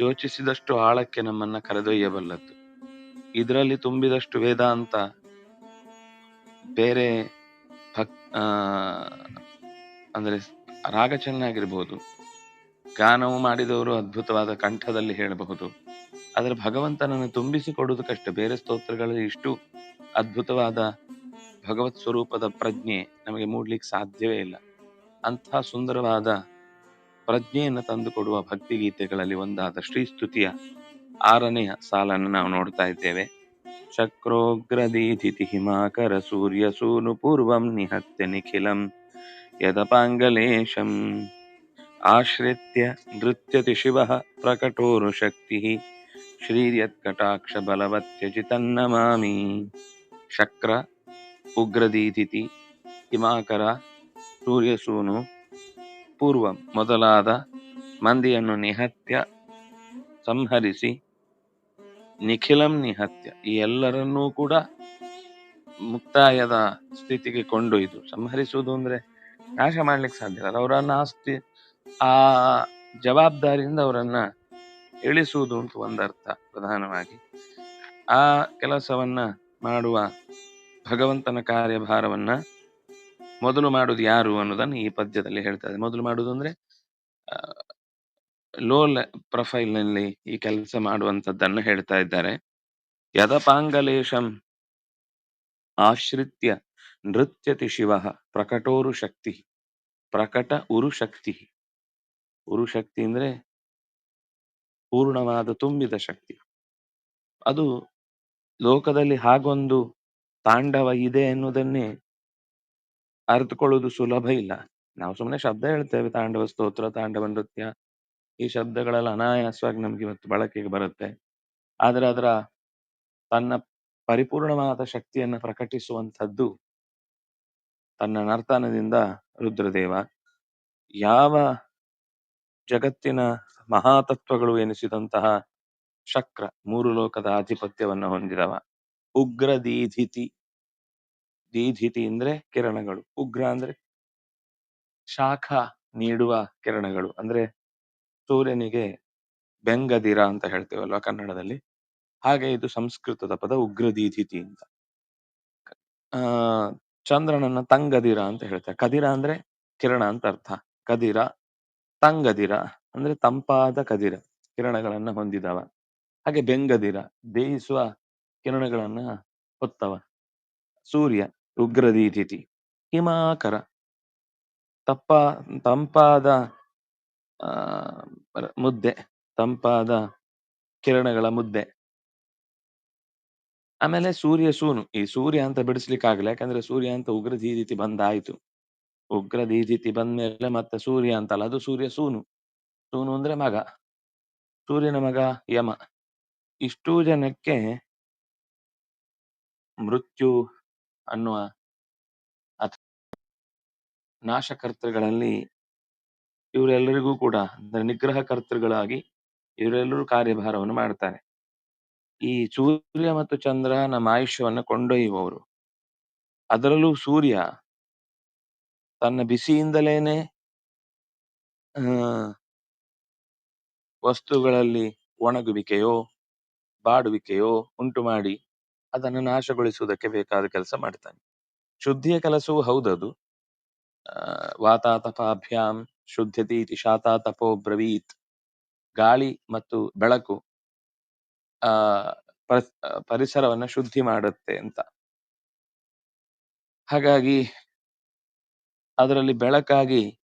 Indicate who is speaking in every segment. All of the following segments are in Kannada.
Speaker 1: ಯೋಚಿಸಿದಷ್ಟು ಆಳಕ್ಕೆ ನಮ್ಮನ್ನ ಕರೆದೊಯ್ಯಬಲ್ಲದ್ದು. ಇದರಲ್ಲಿ ತುಂಬಿದಷ್ಟು ವೇದಾಂತ, ಬೇರೆ ಭಕ್ ಅಂದರೆ ರಾಗ ಚೆನ್ನಾಗಿರ್ಬೋದು ಗಾನವು ಮಾಡಿದವರು ಅದ್ಭುತವಾದ ಕಂಠದಲ್ಲಿ ಹೇಳಬಹುದು. ಆದರೆ ಭಗವಂತನನ್ನು ತುಂಬಿಸಿಕೊಡುವುದು ಕಷ್ಟ. ಬೇರೆ ಸ್ತೋತ್ರಗಳಲ್ಲಿ ಇಷ್ಟು ಅದ್ಭುತವಾದ ಭಗವತ್ ಸ್ವರೂಪದ ಪ್ರಜ್ಞೆ ನಮಗೆ ಮೂಡ್ಲಿಕ್ಕೆ ಸಾಧ್ಯವೇ ಇಲ್ಲ. ಅಂತಹ ಸುಂದರವಾದ ಪ್ರಜ್ಞೆಯನ್ನು ತಂದುಕೊಡುವ ಭಕ್ತಿಗೀತೆಗಳಲ್ಲಿ ಒಂದಾದ ಶ್ರೀಸ್ತುತಿಯ ಆರನೆಯ ಸಾಲನ್ನು ನಾವು ನೋಡ್ತಾ ಇದ್ದೇವೆ. ಶಕ್ರೋಗ್ರದೀಧಿತಿ ಹಿಮಾಕರ ಸೂರ್ಯ ಸೂನು ಪೂರ್ವಂ ನಿಹತ್ಯ ನಿಖಿಲಂ ಯದಪಾಂಗಲೇಶಂ ಆಶ್ರಿತ್ಯ ನೃತ್ಯತಿ ಶಿವಃ ಪ್ರಕಟೋರು ಶಕ್ತಿ ಶ್ರೀರ್ಯತ್ಕಟಾಕ್ಷ ಬಲವತ್ಯಜಿತನ್ನಮಾಮಿ ಶಕ್ರ, ಉಗ್ರದೀಧಿತಿ, ಹಿಮಾಕರ ಸೂರ್ಯಸೂನು ಪೂರ್ವ ಮೊದಲಾದ ಮಂದಿಯನ್ನು ನಿಹತ್ಯ ಸಂಹರಿಸಿ ನಿಖಿಲಂ ನಿಹತ್ಯ. ಈ ಎಲ್ಲರನ್ನೂ ಕೂಡ ಮುಕ್ತಾಯದ ಸ್ಥಿತಿಗೆ ಕೊಂಡೊಯ್ದು ಸಂಹರಿಸುವುದು ಅಂದ್ರೆ ನಾಶ ಮಾಡ್ಲಿಕ್ಕೆ ಸಾಧ್ಯ ಇಲ್ಲ. ಅವರನ್ನ ಆ ಸ್ಥಿ ಆ ಜವಾಬ್ದಾರಿಯಿಂದ ಅವರನ್ನ ಇಳಿಸುವುದು ಅಂತ ಒಂದರ್ಥ ಪ್ರಧಾನವಾಗಿ. ಆ ಕೆಲಸವನ್ನ ಮಾಡುವ ಭಗವಂತನ ಕಾರ್ಯಭಾರವನ್ನ ಮೊದಲು ಮಾಡುವುದು ಯಾರು ಅನ್ನೋದನ್ನು ಈ ಪದ್ಯದಲ್ಲಿ ಹೇಳ್ತಾರೆ ಮೊದಲು ಮಾಡುವುದು ಅಂದ್ರೆ ಲೋ ಪ್ರೊಫೈಲ್ನಲ್ಲಿ ಈ ಕೆಲಸ ಮಾಡುವಂತದ್ದನ್ನು ಹೇಳ್ತಾ ಇದ್ದಾರೆ. ಯದಪಾಂಗಲೇಶಂ ಆಶ್ರಿತ್ಯ ನೃತ್ಯತಿ ಶಿವ ಪ್ರಕಟೋರು ಶಕ್ತಿ, ಪ್ರಕಟ ಉರು ಶಕ್ತಿ. ಉರು ಶಕ್ತಿ ಅಂದ್ರೆ ಪೂರ್ಣವಾದ ತುಂಬಿದ ಶಕ್ತಿ. ಅದು ಲೋಕದಲ್ಲಿ ಹಾಗೊಂದು ತಾಂಡವ ಇದೆ ಎನ್ನುವುದನ್ನೇ ಅರಿತುಕೊಳ್ಳುವುದು ಸುಲಭ ಇಲ್ಲ. ನಾವು ಸುಮ್ಮನೆ ಶಬ್ದ ಹೇಳ್ತೇವೆ, ತಾಂಡವ ಸ್ತೋತ್ರ, ತಾಂಡವ ನೃತ್ಯ. ಈ ಶಬ್ದಗಳೆಲ್ಲ ಅನಾಯಾಸವಾಗಿ ನಮ್ಗೆ ಇವತ್ತು ಬಳಕೆಗೆ ಬರುತ್ತೆ. ಆದ್ರೆ ಅದರ ತನ್ನ ಪರಿಪೂರ್ಣವಾದ ಶಕ್ತಿಯನ್ನ ಪ್ರಕಟಿಸುವಂಥದ್ದು ತನ್ನ ನರ್ತನದಿಂದ ರುದ್ರದೇವ. ಯಾವ ಜಗತ್ತಿನ ಮಹಾತತ್ವಗಳು ಎನಿಸಿದಂತಹ ಶಕ್ರ ಮೂರು ಲೋಕದ ಆಧಿಪತ್ಯವನ್ನ ಹೊಂದಿದವ. ಉಗ್ರ ದೀಧಿತಿ ದೀಧಿತಿ ಅಂದ್ರೆ ಕಿರಣಗಳು. ಉಗ್ರ ಅಂದ್ರೆ ಶಾಖ ನೀಡುವ ಕಿರಣಗಳು. ಅಂದ್ರೆ ಸೂರ್ಯನಿಗೆ ಬೆಂಗದಿರ ಅಂತ ಹೇಳ್ತೇವಲ್ವಾ ಕನ್ನಡದಲ್ಲಿ? ಹಾಗೆ ಇದು ಸಂಸ್ಕೃತದ ಪದ ಉಗ್ರದೀಧಿತಿ ಅಂತ. ಆ, ಚಂದ್ರನನ್ನ ತಂಗದಿರ ಅಂತ ಹೇಳ್ತಾರೆ. ಕದಿರ ಅಂದ್ರೆ ಕಿರಣ ಅಂತ ಅರ್ಥ. ಕದಿರ, ತಂಗದಿರ ಅಂದ್ರೆ ತಂಪಾದ ಕದಿರ. ಕಿರಣಗಳನ್ನ ಹೊಂದಿದವ. ಹಾಗೆ ಬೆಂಗದಿರ, ಬೇಯಿಸುವ ಕಿರಣಗಳನ್ನ ಹೊತ್ತವ. ಸೂರ್ಯ. ಉಗ್ರದೀಧಿತಿ ಹಿಮಾಕರ. ತಪ್ಪ ತಂಪಾದ ಮುದ್ದೆ. ತಂಪಾದ ಕಿರಣಗಳ ಮುದ್ದೆ. ಆಮೇಲೆ ಸೂರ್ಯ ಸೂನು. ಈ ಸೂರ್ಯ ಅಂತ ಬಿಡಿಸ್ಲಿಕ್ಕಾಗಲ್ಲ. ಯಾಕಂದ್ರೆ ಸೂರ್ಯ ಅಂತ ಉಗ್ರ ದೀದಿತಿ ಬಂದಾಯ್ತು. ಉಗ್ರ ದೀದಿತಿ ಬಂದ್ಮೇಲೆ ಮತ್ತೆ ಸೂರ್ಯ ಅಂತಲ್ಲ. ಅದು ಸೂರ್ಯ ಸೂನು. ಸೂನು ಅಂದ್ರೆ ಮಗ. ಸೂರ್ಯನ ಮಗ ಯಮ. ಇಷ್ಟು ಜನಕ್ಕೆ ಮೃತ್ಯು ಅನ್ನುವ ನಾಶಕರ್ತೃಗಳಲ್ಲಿ ಇವರೆಲ್ಲರಿಗೂ ಕೂಡ, ಅಂದರೆ ನಿಗ್ರಹ ಕರ್ತೃಗಳಾಗಿ ಇವರೆಲ್ಲರೂ ಕಾರ್ಯಭಾರವನ್ನು ಮಾಡ್ತಾರೆ. ಈ ಸೂರ್ಯ ಮತ್ತು ಚಂದ್ರ ನಮ್ಮ ಆಯುಷ್ಯವನ್ನು ಕೊಂಡೊಯ್ಯುವವರು. ಅದರಲ್ಲೂ ಸೂರ್ಯ ತನ್ನ ಬಿಸಿಯಿಂದಲೇನೆ ವಸ್ತುಗಳಲ್ಲಿ ಒಣಗುವಿಕೆಯೋ, ಬಾಡುವಿಕೆಯೋ ಉಂಟು ಮಾಡಿ ಅದನ್ನು ನಾಶಗೊಳಿಸುವುದಕ್ಕೆ ಬೇಕಾದ ಕೆಲಸ ಮಾಡ್ತಾನೆ. ಶುದ್ಧಿಯ ಕೆಲಸವೂ ಹೌದದು. ವಾತಾತಪಾಭ್ಯಾಂ ಶುದ್ಧತಿ ಶಾತಾ ಶಾತಾತಪೋ ಬ್ರವೀತ್. ಗಾಳಿ ಮತ್ತು ಬೆಳಕು, ಆ, ಪರಿ- ಪರಿಸರವನ್ನ ಶುದ್ಧಿ ಮಾಡುತ್ತೆ ಅಂತ. ಹಾಗಾಗಿ ಅದರಲ್ಲಿ ಬೆಳಕಾಗಿ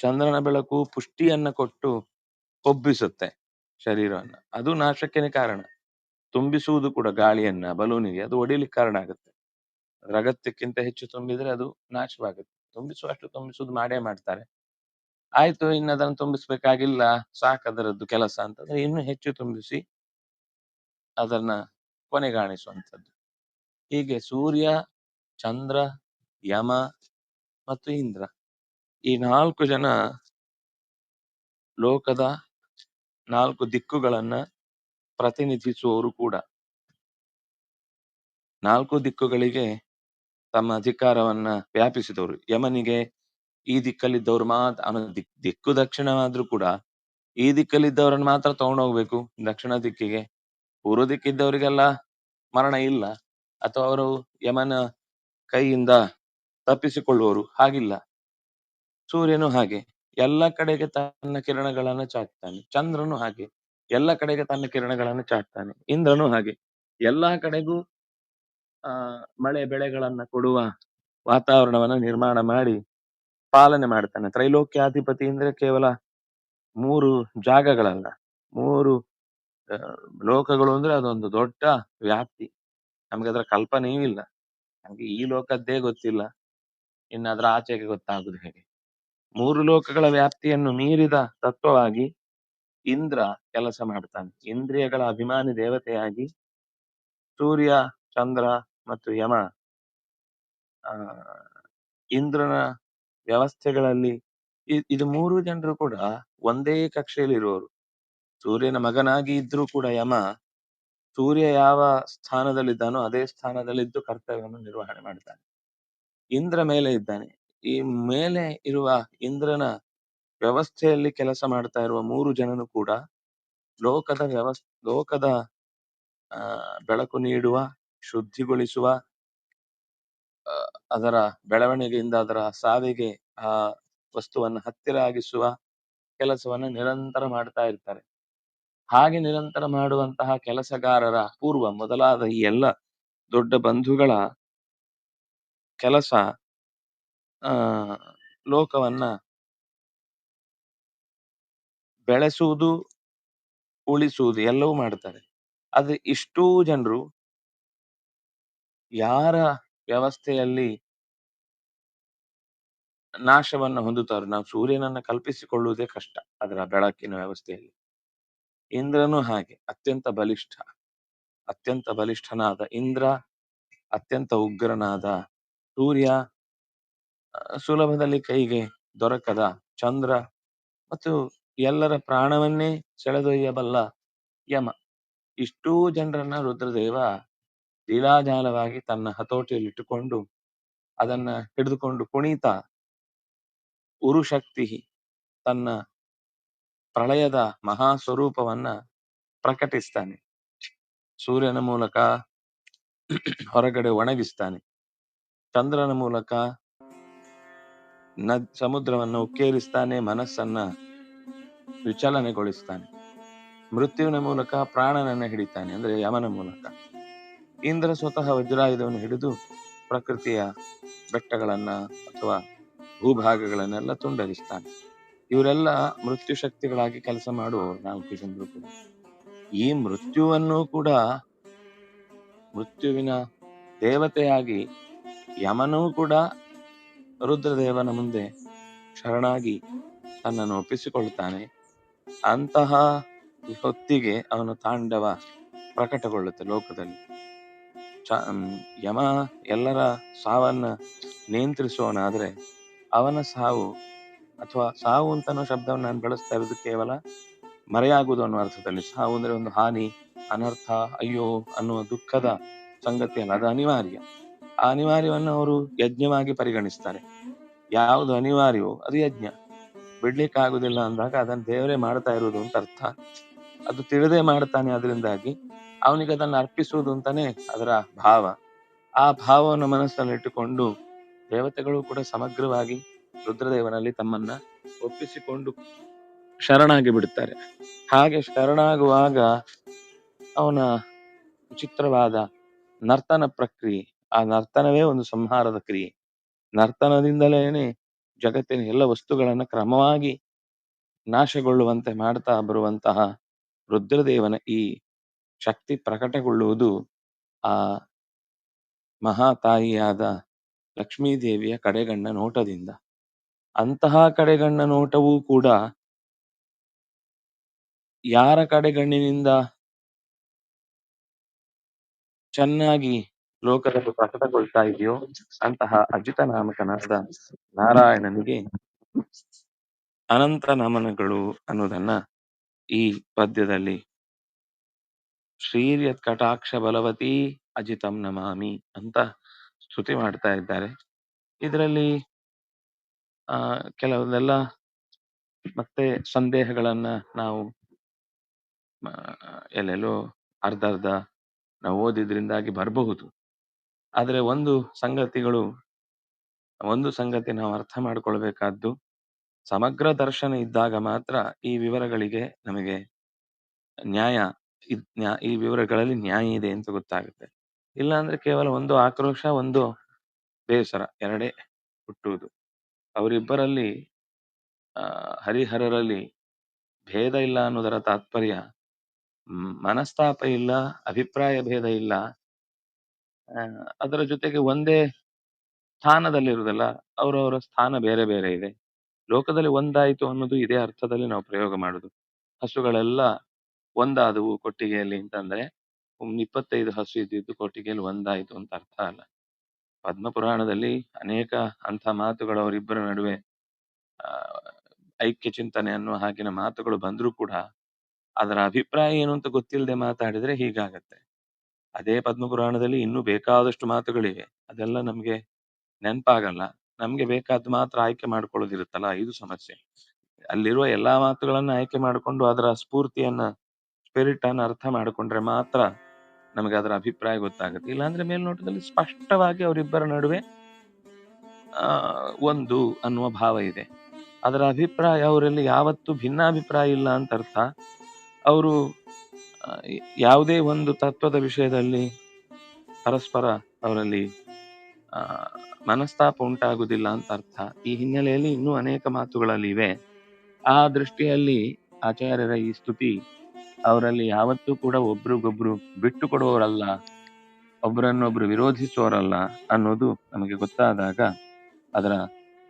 Speaker 1: ಚಂದ್ರನ ಬೆಳಕು ಪುಷ್ಟಿಯನ್ನ ಕೊಟ್ಟು ಕೊಬ್ಬಿಸುತ್ತೆ ಶರೀರವನ್ನ. ಅದು ನಾಶಕ್ಕೇನೆ ಕಾರಣ. ತುಂಬಿಸುವುದು ಕೂಡ ಗಾಳಿಯನ್ನ, ಬಲೂನಿಗೆ ಅದು ಒಡಿಲಿಕ್ಕೆ ಕಾರಣ ಆಗುತ್ತೆ. ಅದ್ರ ಅಗತ್ಯಕ್ಕಿಂತ ಹೆಚ್ಚು ತುಂಬಿದ್ರೆ ಅದು ನಾಶವಾಗುತ್ತೆ. ತುಂಬಿಸುವಷ್ಟು ತುಂಬಿಸುವುದು ಮಾಡೇ ಮಾಡ್ತಾರೆ. ಆಯ್ತು, ಇನ್ನು ಅದನ್ನು ತುಂಬಿಸ್ಬೇಕಾಗಿಲ್ಲ ಸಾಕು ಅದರದ್ದು ಕೆಲಸ ಅಂತಂದ್ರೆ ಇನ್ನು ಹೆಚ್ಚು ತುಂಬಿಸಿ ಅದನ್ನ ಕೊನೆಗಾಣಿಸುವಂಥದ್ದು. ಹೀಗೆ ಸೂರ್ಯ, ಚಂದ್ರ, ಯಮ ಮತ್ತು ಇಂದ್ರ ಈ ನಾಲ್ಕು ಜನ ಲೋಕದ ನಾಲ್ಕು ದಿಕ್ಕುಗಳನ್ನ ಪ್ರತಿನಿಧಿಸುವವರು ಕೂಡ. ನಾಲ್ಕು ದಿಕ್ಕುಗಳಿಗೆ ತಮ್ಮ ಅಧಿಕಾರವನ್ನ ವ್ಯಾಪಿಸಿದವರು. ಯಮನಿಗೆ ಈ ದಿಕ್ಕಲ್ಲಿದ್ದವ್ರು ಮಾತ್ರ ಅವನ ದಿಕ್ ದಿಕ್ಕು ದಕ್ಷಿಣವಾದ್ರೂ ಕೂಡ ಈ ದಿಕ್ಕಲ್ಲಿದ್ದವರನ್ನು ಮಾತ್ರ ತಗೊಂಡೋಗ್ಬೇಕು. ದಕ್ಷಿಣ ದಿಕ್ಕಿಗೆ ಪೂರ್ವ ದಿಕ್ಕಿದ್ದವರಿಗೆಲ್ಲ ಮರಣ ಇಲ್ಲ. ಅಥವಾ ಅವರು ಯಮನ ಕೈಯಿಂದ ತಪ್ಪಿಸಿಕೊಳ್ಳುವರು. ಹಾಗಿಲ್ಲ. ಸೂರ್ಯನು ಹಾಗೆ. ಎಲ್ಲ ಕಡೆಗೆ ತನ್ನ ಕಿರಣಗಳನ್ನ ಚಾಚ್ತಾನೆ ಚಂದ್ರನು ಹಾಗೆ. ಎಲ್ಲ ಕಡೆಗೆ ತನ್ನ ಕಿರಣಗಳನ್ನು ಚಾಚ್ತಾನೆ ಇಂದ್ರನು ಹಾಗೆ. ಎಲ್ಲಾ ಕಡೆಗೂ, ಆ, ಮಳೆ ಬೆಳೆಗಳನ್ನ ಕೊಡುವ ವಾತಾವರಣವನ್ನ ನಿರ್ಮಾಣ ಮಾಡಿ ಪಾಲನೆ ಮಾಡ್ತಾನೆ. ತ್ರೈಲೋಕ್ಯಾಧಿಪತಿ ಅಂದ್ರೆ ಕೇವಲ ಮೂರು ಜಾಗಗಳಲ್ಲ. ಮೂರು ಲೋಕಗಳು ಅಂದ್ರೆ ಅದೊಂದು ದೊಡ್ಡ ವ್ಯಾಪ್ತಿ. ನಮ್ಗೆ ಅದರ ಕಲ್ಪನೆಯೂ ಇಲ್ಲ ನಮ್ಗೆ ಈ ಲೋಕದ್ದೇ ಗೊತ್ತಿಲ್ಲ. ಇನ್ನು ಅದರ ಆಚೆಗೆ ಗೊತ್ತಾಗುದು ಹೇಗೆ. ಮೂರು ಲೋಕಗಳ ವ್ಯಾಪ್ತಿಯನ್ನು ಮೀರಿದ ತತ್ವವಾಗಿ ಇಂದ್ರ ಕೆಲಸ ಮಾಡ್ತಾನೆ. ಇಂದ್ರಿಯಗಳ ಅಭಿಮಾನಿ ದೇವತೆಯಾಗಿ ಸೂರ್ಯ, ಚಂದ್ರ ಮತ್ತು ಯಮ, ಆ, ಇಂದ್ರನ ವ್ಯವಸ್ಥೆಗಳಲ್ಲಿ ಇದು ಮೂರು ಜನರು ಕೂಡ ಒಂದೇ ಕಕ್ಷೆಯಲ್ಲಿ ಇರುವವರು ಸೂರ್ಯನ ಮಗನಾಗಿ ಇದ್ರೂ ಕೂಡ ಯಮ, ಸೂರ್ಯ ಯಾವ ಸ್ಥಾನದಲ್ಲಿದ್ದಾನೋ ಅದೇ ಸ್ಥಾನದಲ್ಲಿದ್ದು ಕರ್ತವ್ಯವನ್ನು ನಿರ್ವಹಣೆ ಮಾಡ್ತಾನೆ. ಇಂದ್ರ ಮೇಲೆ ಇದ್ದಾನೆ. ಈ ಮೇಲೆ ಇರುವ ಇಂದ್ರನ ವ್ಯವಸ್ಥೆಯಲ್ಲಿ ಕೆಲಸ ಮಾಡ್ತಾ ಇರುವ ಮೂರು ಜನನು ಕೂಡ ಲೋಕದ ವ್ಯವಸ್, ಲೋಕದ, ಆ, ಬೆಳಕು ನೀಡುವ, ಶುದ್ಧಿಗೊಳಿಸುವ ಅದರ ಬೆಳವಣಿಗೆಯಿಂದ ಅದರ ಸಾವಿಗೆ ಆ ವಸ್ತುವನ್ನು ಹತ್ತಿರ ಆಗಿಸುವ ಕೆಲಸವನ್ನು ನಿರಂತರ ಮಾಡ್ತಾ ಇರ್ತಾರೆ. ಹಾಗೆ ನಿರಂತರ ಮಾಡುವಂತಹ ಕೆಲಸಗಾರರ ಪೂರ್ವ ಮೊದಲಾದ ಈ ಎಲ್ಲ ದೊಡ್ಡ ಬಂಧುಗಳ ಕೆಲಸ, ಆ, ಲೋಕವನ್ನ ಬೆಳೆಸುವುದು, ಉಳಿಸುವುದು ಎಲ್ಲವೂ ಮಾಡ್ತಾರೆ. ಆದ್ರೆ ಇಷ್ಟೂ ಜನರು ಯಾರ ವ್ಯವಸ್ಥೆಯಲ್ಲಿ ನಾಶವನ್ನ ಹೊಂದುತ್ತಾರೆ? ನಾವು ಸೂರ್ಯನನ್ನು ಕಲ್ಪಿಸಿಕೊಳ್ಳುವುದೇ ಕಷ್ಟ ಅದರ ಬೆಳಕಿನ ವ್ಯವಸ್ಥೆಯಲ್ಲಿ. ಇಂದ್ರನು ಹಾಗೆ, ಅತ್ಯಂತ ಬಲಿಷ್ಠ, ಅತ್ಯಂತ ಬಲಿಷ್ಠನಾದ ಇಂದ್ರ, ಅತ್ಯಂತ ಉಗ್ರನಾದ ಸೂರ್ಯ ಸುಲಭದಲ್ಲಿ ಕೈಗೆ ದೊರಕದ ಚಂದ್ರ ಮತ್ತು ಎಲ್ಲರ ಪ್ರಾಣವನ್ನೇ ಸೆಳೆದೊಯ್ಯಬಲ್ಲ ಯಮ. ಇಷ್ಟೂ ಜನರನ್ನ ರುದ್ರದೇವ ಲೀಲಾಜಾಲವಾಗಿ ತನ್ನ ಹತೋಟಿಯಲ್ಲಿಟ್ಟುಕೊಂಡು ಅದನ್ನ ಹಿಡಿದುಕೊಂಡು ಕುಣಿತ ಉರುಶಕ್ತಿ ತನ್ನ ಪ್ರಳಯದ ಮಹಾ ಸ್ವರೂಪವನ್ನ ಪ್ರಕಟಿಸ್ತಾನೆ. ಸೂರ್ಯನ ಮೂಲಕ ಹೊರಗಡೆ ಒಣಗಿಸ್ತಾನೆ. ಚಂದ್ರನ ಮೂಲಕ ನದ್ ಸಮುದ್ರವನ್ನು ಉಕ್ಕೇರಿಸ್ತಾನೆ ಮನಸ್ಸನ್ನ ವಿಚಲನೆಗೊಳಿಸ್ತಾನೆ. ಮೃತ್ಯುವಿನ ಮೂಲಕ ಪ್ರಾಣನನ್ನು ಹಿಡಿತಾನೆ, ಅಂದ್ರೆ ಯಮನ ಮೂಲಕ. ಇಂದ್ರ ಸ್ವತಃ ವಜ್ರಾಯುಧವನ್ನು ಹಿಡಿದು ಪ್ರಕೃತಿಯ ಬೆಟ್ಟಗಳನ್ನ ಅಥವಾ ಭೂಭಾಗಗಳನ್ನೆಲ್ಲ ತುಂಡರಿಸ್ತಾನೆ. ಇವರೆಲ್ಲ ಮೃತ್ಯು ಶಕ್ತಿಗಳಾಗಿ ಕೆಲಸ ಮಾಡುವವರು ನಾಲ್ಕು ಜನರು ಕೂಡ. ಈ ಮೃತ್ಯುವನ್ನು ಕೂಡ ಮೃತ್ಯುವಿನ ದೇವತೆಯಾಗಿ, ಯಮನೂ ಕೂಡ ರುದ್ರದೇವನ ಮುಂದೆ ಶರಣಾಗಿ ತನ್ನನ್ನು ಒಪ್ಪಿಸಿಕೊಳ್ತಾನೆ. ಅಂತಹ ಹೊತ್ತಿಗೆ ಅವನ ತಾಂಡವ ಪ್ರಕಟಗೊಳ್ಳುತ್ತೆ ಲೋಕದಲ್ಲಿ. ಯಮ ಎಲ್ಲರ ಸಾವನ್ನ ನಿಯಂತ್ರಿಸುವವನಾದ್ರೆ ಅವನ ಸಾವು ಅಥವಾ ಸಾವು ಅಂತ ಅನ್ನೋ ಶಬ್ದವನ್ನು ನಾನು ಬಳಸ್ತಾ ಇರೋದು ಕೇವಲ ಮರೆಯಾಗುವುದು ಅನ್ನೋ ಅರ್ಥದಲ್ಲಿ. ಸಾವು ಅಂದ್ರೆ ಒಂದು ಹಾನಿ, ಅನರ್ಥ, ಅಯ್ಯೋ ಅನ್ನುವ ದುಃಖದ ಸಂಗತಿ ಅಲ್ಲ, ಅದು ಅನಿವಾರ್ಯ. ಆ ಅನಿವಾರ್ಯವನ್ನು ಅವರು ಯಜ್ಞವಾಗಿ ಪರಿಗಣಿಸ್ತಾರೆ. ಯಾವುದು ಅನಿವಾರ್ಯವೋ ಅದು ಯಜ್ಞ. ಬಿಡ್ಲಿಕ್ಕೆ ಆಗುದಿಲ್ಲ ಅಂದಾಗ ಅದನ್ನ ದೇವರೇ ಮಾಡ್ತಾ ಇರುವುದು ಅಂತ ಅರ್ಥ. ಅದು ತಿಳಿದೇ ಮಾಡ್ತಾನೆ ಅದರಿಂದಾಗಿ ಅವನಿಗೆ ಅದನ್ನು ಅರ್ಪಿಸುವುದು ಅಂತಾನೆ ಅದರ ಭಾವ. ಆ ಭಾವವನ್ನು ಮನಸ್ಸಲ್ಲಿ ಇಟ್ಟುಕೊಂಡು ದೇವತೆಗಳು ಕೂಡ ಸಮಗ್ರವಾಗಿ ರುದ್ರದೇವನಲ್ಲಿ ತಮ್ಮನ್ನ ಒಪ್ಪಿಸಿಕೊಂಡು ಶರಣಾಗಿ ಬಿಡುತ್ತಾರೆ. ಹಾಗೆ ಶರಣಾಗುವಾಗ ಅವನ ವಿಚಿತ್ರವಾದ ನರ್ತನ ಪ್ರಕ್ರಿಯೆ, ಆ ನರ್ತನವೇ ಒಂದು ಸಂಹಾರದ ಕ್ರಿಯೆ. ನರ್ತನದಿಂದಲೇನೆ ಜಗತ್ತಿನ ಎಲ್ಲ ವಸ್ತುಗಳನ್ನ ಕ್ರಮವಾಗಿ ನಾಶಗೊಳ್ಳುವಂತೆ ಮಾಡ್ತಾ ಬರುವಂತಹ ರುದ್ರದೇವನ ಈ ಶಕ್ತಿ ಪ್ರಕಟಗೊಳ್ಳುವುದು ಆ ಮಹಾತಾಯಿಯಾದ ಲಕ್ಷ್ಮೀದೇವಿಯ ಕಡೆಗಣ್ಣ ನೋಟದಿಂದ. ಅಂತಹ ಕಡೆಗಣ್ಣ ನೋಟವೂ ಕೂಡ ಯಾರ ಕಡೆಗಣ್ಣಿನಿಂದ ಚೆನ್ನಾಗಿ ಲೋಕದಲ್ಲಿ ಪ್ರಕಟಗೊಳ್ತಾ ಇದೆಯೋ ಅಂತಹ ಅಜಿತ ನಾಮಕನಾದ ನಾರಾಯಣನಿಗೆ ಅನಂತ ನಮನಗಳು ಅನ್ನೋದನ್ನ ಈ ಪದ್ಯದಲ್ಲಿ ಶ್ರೀರ್ಯತ್ ಕಟಾಕ್ಷ ಬಲವತಿ ಅಜಿತಂ ನಮಾಮಿ ಅಂತ ಸ್ತುತಿ ಮಾಡ್ತಾ ಇದ್ದಾರೆ ಇದರಲ್ಲಿ, ಆ, ಕೆಲವೊಂದೆಲ್ಲ ಮತ್ತೆ ಸಂದೇಹಗಳನ್ನ ನಾವು ಎಲ್ಲೆಲ್ಲೋ ಅರ್ಧ ಅರ್ಧ ನಾವು ಓದಿದ್ರಿಂದಾಗಿ ಬರಬಹುದು. ಆದ್ರೆ ಒಂದು ಸಂಗತಿಗಳು ಒಂದು ಸಂಗತಿ ನಾವು ಅರ್ಥ ಮಾಡ್ಕೊಳ್ಬೇಕಾದ್ದು ಸಮಗ್ರ ದರ್ಶನ ಇದ್ದಾಗ ಮಾತ್ರ ಈ ವಿವರಗಳಿಗೆ ನಮಗೆ ನ್ಯಾಯ ಈ ವಿವರಗಳಲ್ಲಿ ನ್ಯಾಯ ಇದೆ ಅಂತ ಗೊತ್ತಾಗುತ್ತೆ. ಇಲ್ಲಾಂದ್ರೆ ಕೇವಲ ಒಂದು ಆಕ್ರೋಶ, ಒಂದು ಬೇಸರ ಎರಡೇ ಹುಟ್ಟುವುದು. ಅವರಿಬ್ಬರಲ್ಲಿ ಹರಿಹರರಲ್ಲಿ ಭೇದ ಇಲ್ಲ ಅನ್ನೋದರ ತಾತ್ಪರ್ಯ ಮನಸ್ತಾಪ ಇಲ್ಲ, ಅಭಿಪ್ರಾಯ ಭೇದ ಇಲ್ಲ. ಅದರ ಜೊತೆಗೆ ಒಂದೇ ಸ್ಥಾನದಲ್ಲಿ ಸ್ಥಾನದಲ್ಲಿರುವುದಲ್ಲ, ಅವರವರ ಸ್ಥಾನ ಬೇರೆ ಬೇರೆ ಇದೆ. ಲೋಕದಲ್ಲಿ ಒಂದಾಯಿತು ಅನ್ನೋದು ಇದೇ ಅರ್ಥದಲ್ಲಿ ನಾವು ಪ್ರಯೋಗ ಮಾಡುದು. ಹಸುಗಳೆಲ್ಲ ಒಂದಾದವು ಕೊಟ್ಟಿಗೆಯಲ್ಲಿ ಅಂತಂದ್ರೆ ಇಪ್ಪತ್ತೈದು 25 ಹಸು ಇದ್ದಿದ್ದು ಕೊಟ್ಟಿಗೆಯಲ್ಲಿ ಒಂದಾಯಿತು ಅಂತ ಅರ್ಥ ಅಲ್ಲ. ಪದ್ಮ ಪುರಾಣದಲ್ಲಿ ಅನೇಕ ಅಂಥ ಮಾತುಗಳು ಅವರಿಬ್ಬರ ನಡುವೆ ಆ ಐಕ್ಯ ಚಿಂತನೆ ಅನ್ನುವ ಹಾಗಿನ ಮಾತುಗಳು ಬಂದ್ರೂ ಕೂಡ ಅದರ ಅಭಿಪ್ರಾಯ ಏನು ಅಂತ ಗೊತ್ತಿಲ್ಲದೆ ಮಾತಾಡಿದ್ರೆ ಹೀಗಾಗತ್ತೆ. ಅದೇ ಪದ್ಮಪುರಾಣದಲ್ಲಿ ಇನ್ನೂ ಬೇಕಾದಷ್ಟು ಮಾತುಗಳಿವೆ. ಅದೆಲ್ಲ ನಮ್ಗೆ ನೆನಪಾಗಲ್ಲ. ನಮ್ಗೆ ಬೇಕಾದ ಮಾತ್ರ ಆಯ್ಕೆ ಮಾಡ್ಕೊಳ್ಳೋದಿರುತ್ತಲ್ಲ ಇದು ಸಮಸ್ಯೆ. ಅಲ್ಲಿರುವ ಎಲ್ಲಾ ಮಾತುಗಳನ್ನ ಆಯ್ಕೆ ಮಾಡಿಕೊಂಡು ಅದರ ಸ್ಫೂರ್ತಿಯನ್ನ ಸ್ಪಿರಿಟ್ ಅನ್ನ ಅರ್ಥ ಮಾಡಿಕೊಂಡ್ರೆ ಮಾತ್ರ ನಮಗೆ ಅದರ ಅಭಿಪ್ರಾಯ ಗೊತ್ತಾಗುತ್ತೆ. ಇಲ್ಲಾಂದ್ರೆ ಮೇಲ್ನೋಟದಲ್ಲಿ ಸ್ಪಷ್ಟವಾಗಿ ಅವರಿಬ್ಬರ ನಡುವೆ ಒಂದು ಅನ್ನುವ ಭಾವ ಇದೆ. ಅದರ ಅಭಿಪ್ರಾಯ ಅವರಲ್ಲಿ ಯಾವತ್ತೂ ಭಿನ್ನಾಭಿಪ್ರಾಯ ಇಲ್ಲ ಅಂತ ಅರ್ಥ. ಅವರು ಯಾವುದೇ ಒಂದು ತತ್ವದ ವಿಷಯದಲ್ಲಿ ಪರಸ್ಪರ ಅವರಲ್ಲಿ ಮನಸ್ತಾಪ ಉಂಟಾಗುವುದಿಲ್ಲ ಅಂತ ಅರ್ಥ. ಈ ಹಿನ್ನೆಲೆಯಲ್ಲಿ ಇನ್ನೂ ಅನೇಕ ಮಾತುಗಳಲ್ಲಿ ಇವೆ. ಆ ದೃಷ್ಟಿಯಲ್ಲಿ ಆಚಾರ್ಯರ ಈ ಸ್ತುತಿ ಅವರಲ್ಲಿ ಯಾವತ್ತೂ ಕೂಡ ಒಬ್ರಿಗೊಬ್ರು ಬಿಟ್ಟು ಕೊಡುವವರಲ್ಲ, ಒಬ್ಬರನ್ನೊಬ್ರು ವಿರೋಧಿಸುವವರಲ್ಲ ಅನ್ನೋದು ನಮಗೆ ಗೊತ್ತಾದಾಗ ಅದರ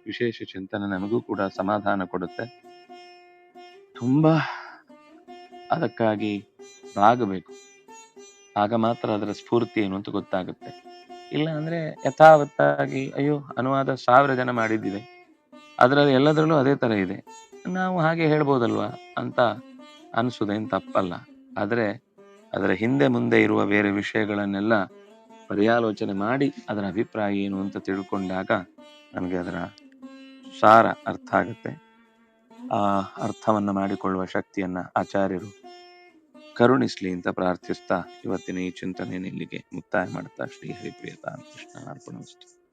Speaker 1: ವಿಶೇಷ ಚಿಂತನೆ ನಮಗೂ ಕೂಡ ಸಮಾಧಾನ ಕೊಡುತ್ತೆ. ತುಂಬಾ ಅದಕ್ಕಾಗಿ ಬಾಗಬೇಕು. ಆಗ ಮಾತ್ರ ಅದರ ಸ್ಫೂರ್ತಿ ಏನು ಅಂತ ಗೊತ್ತಾಗುತ್ತೆ. ಇಲ್ಲ ಅಂದ್ರೆ ಯಥಾವತ್ತಾಗಿ, ಅಯ್ಯೋ, ಅನುವಾದ ಸಾವಿರ ಜನ ಮಾಡಿದ್ದಿದೆ ಅದರಲ್ಲಿ ಎಲ್ಲದರಲ್ಲೂ ಅದೇ ತರ ಇದೆ. ನಾವು ಹಾಗೆ ಹೇಳ್ಬೋದಲ್ವಾ ಅಂತ ಅನಿಸೋದೇನು ತಪ್ಪಲ್ಲ. ಆದರೆ ಅದರ ಹಿಂದೆ ಮುಂದೆ ಇರುವ ಬೇರೆ ವಿಷಯಗಳನ್ನೆಲ್ಲ ಪರ್ಯಾಲೋಚನೆ ಮಾಡಿ ಅದರ ಅಭಿಪ್ರಾಯ ಏನು ಅಂತ ತಿಳ್ಕೊಂಡಾಗ ನನಗೆ ಅದರ ಸಾರ ಅರ್ಥ ಆಗುತ್ತೆ. ಆ ಅರ್ಥವನ್ನ ಮಾಡಿಕೊಳ್ಳುವ ಶಕ್ತಿಯನ್ನ ಆಚಾರ್ಯರು ಕರುಣಿಸ್ಲಿ ಅಂತ ಪ್ರಾರ್ಥಿಸ್ತಾ ಇವತ್ತಿನ ಈ ಚಿಂತನೆಯನ್ನು ಇಲ್ಲಿಗೆ ಮುಕ್ತಾಯ ಮಾಡ್ತಾ ಶ್ರೀ ಹರಿಪ್ರಿಯತಾ ಕೃಷ್ಣ ಅರ್ಪಣಮಸ್ತು